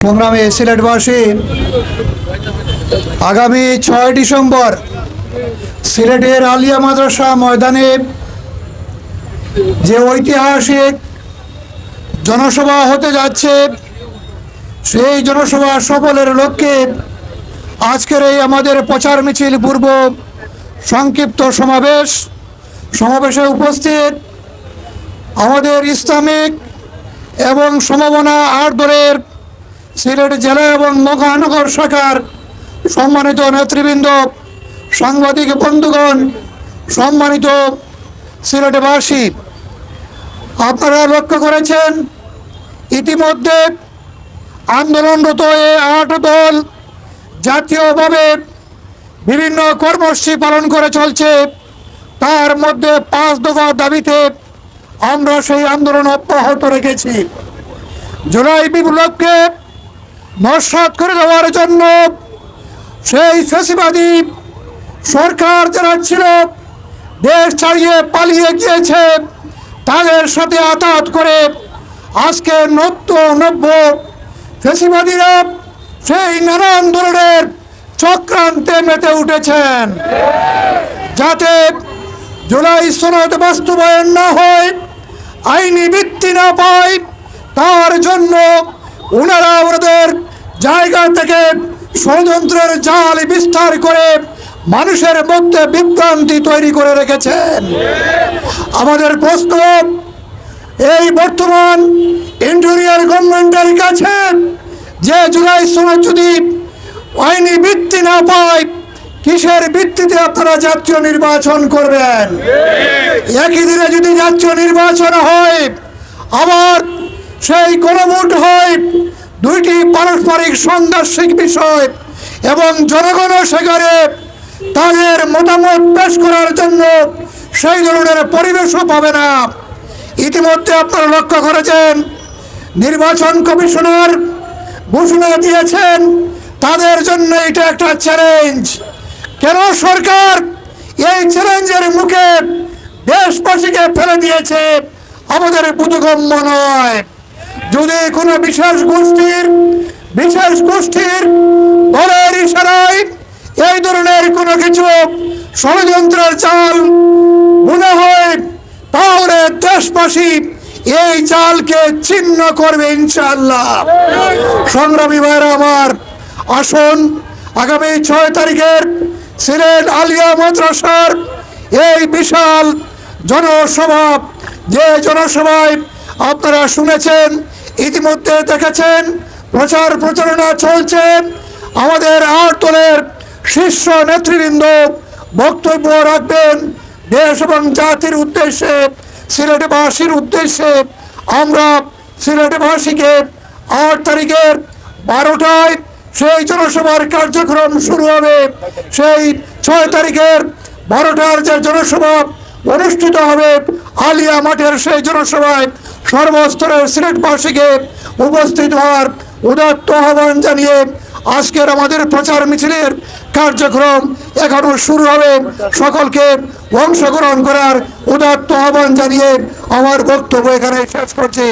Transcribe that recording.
সংগ্রামে সিলেটবাসী আগামী ছয় ডিসেম্বর সিলেটের আলিয়া মাদ্রাসা ময়দানে যে ঐতিহাসিক জনসভা হতে যাচ্ছে, সেই জনসভা সফলের লক্ষ্যে আজকের এই আমাদের প্রচার মিছিল পূর্ব সংক্ষিপ্ত সমাবেশ। সমাবেশে উপস্থিত আমাদের ইসলামিক এবং সমবনা আট দলের সিলেট জেলা এবং মহানগর শাখার সম্মানিত নেতৃবৃন্দ, সাংবাদিক বন্ধুগণ, সম্মানিত সিলেটবাসী, আপনারা লক্ষ্য করেছেন, ইতিমধ্যে আন্দোলনরত এ আট দল জাতীয়ভাবে বিভিন্ন কর্মসূচি পালন করে চলছে। তার মধ্যে পাঁচ দফা দাবিতে আমরা সেই আন্দোলন অব্যাহত রেখেছি। জুলাই বিপ্লবকে নস্বাত করে দেওয়ার জন্য সেই ফেসিবাদী সরকার যারা ছিল, দেশ ছাড়িয়ে পালিয়ে গিয়েছে, তাদের সাথে আতাত করে আজকে নত্য নব্য ফেসিবাদীরা সেই নানান ধরনের চক্রান্তে মেতে উঠেছেন। যাতে জুলাই সনদ বাস্তবায়ন না হয়, আইনি ভিত্তি না পায়, তার জন্য ওনারা ওনাদের জায়গা থেকে ষড়যন্ত্রের জাল বিস্তার করে মানুষের মধ্যে বিভ্রান্তি তৈরি করে রেখেছেন। আমাদের প্রশ্ন, এই বর্তমান ইন্টেরিয়ার গভর্নমেন্টের কাছে যে জুলাই সময় যদি আইনি বৃত্তি না পায়, কিসের ভিত্তিতে আপনারা জাতীয় নির্বাচন করবেন? একই দিনে যদি জাতীয় নির্বাচন হয়, আবার সেই গণভোট হয় দুইটি পারস্পরিক সাংঘর্ষিক বিষয় এবং জনগণও সেখানে তাদের মতামত পেশ করার জন্য সেই ধরনের পরিবেশও পাবে না। ইতিমধ্যে আপনারা লক্ষ্য করেছেন, নির্বাচন কমিশনার ঘোষণা দিয়েছেন, তাদের জন্য এটা একটা চ্যালেঞ্জ কেন সরকার এই চ্যালেঞ্জের মুখে দেশবাসীকে ফেলে দিয়েছে? আমাদের বোধগম্য নয়। যদি কোনো বিশেষ গোষ্ঠীর বিশেষ গোষ্ঠীর দলের ইশারায় এই ধরনের কোনো কিছু ষড়যন্ত্রের চাল মনে হয়, তাহলে দেশবাসী এই চালকে ছিন্ন করবে ইনশাআল্লাহ। সংগ্রামী ভাইরা আমার, আসুন, আগামী ছয় তারিখের সিলেট আলিয়া মাদ্রাসার এই বিশাল জনসভা, যে জনসভায় আপনারা শুনেছেন ইতিমধ্যে দেখেছেন, প্রচার প্রচারণা চলছে। আমাদের আট দলের শীর্ষ নেতৃবৃন্দ বক্তব্য রাখবেন। দেশ এবং জাতির উদ্দেশ্যে, সিলেটবাসীর উদ্দেশ্যে আমরা সিলেটবাসীকে আট তারিখের বারোটায় সেই জনসভার কার্যক্রম শুরু হবে। সেই ছয় তারিখের বারোটার যে জনসভা অনুষ্ঠিত হবে, আলিয়া মাঠের সেই জনসভায় সর্বস্তরের সিলেটবাসীকে উপস্থিত হওয়ার উদাত্ত আহ্বান জানিয়ে আজকের আমাদের প্রচার মিছিলের কার্যক্রম এখনও শুরু হবে। সকলকে অংশগ্রহণ করার উদাত্ত আহ্বান জানিয়ে আমার বক্তব্য এখানে শেষ করছি।